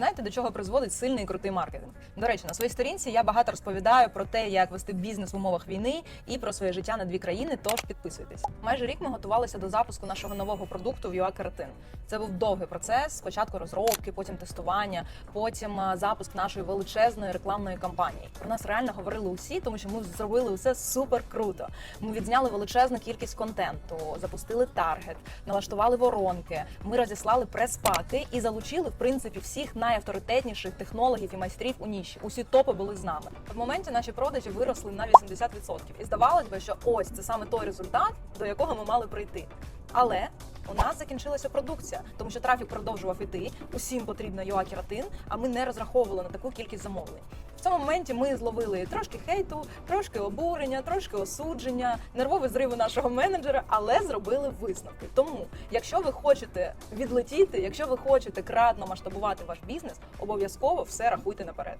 né? Знаєте, до чого призводить сильний і крутий маркетинг? До речі, на своїй сторінці я багато розповідаю про те, як вести бізнес в умовах війни і про своє життя на дві країни. Тож підписуйтесь. Майже рік ми готувалися до запуску нашого нового продукту Vua Keratin. Це був довгий процес. Спочатку розробки, потім тестування, потім запуск нашої величезної рекламної кампанії. Про нас реально говорили усі, тому що ми зробили усе супер круто. Ми відзняли величезну кількість контенту, запустили таргет, налаштували воронки. Ми розіслали прес-паки і залучили в принципі всіх найавторитетніших технологів і майстрів у ніші. Усі топи були з нами. В моменті наші продажі виросли на 80%. І здавалось би, що ось це саме той результат, до якого ми мали прийти. Але у нас закінчилася продукція, тому що трафік продовжував іти. Усім потрібна юа-кератин, а ми не розраховували на таку кількість замовлень. В цьому моменті ми зловили трошки хейту, трошки обурення, трошки осудження, нервові зриви нашого менеджера, але зробили висновки. Тому, якщо ви хочете відлетіти, якщо ви хочете кратно масштабувати ваш бізнес, обов'язково все рахуйте наперед.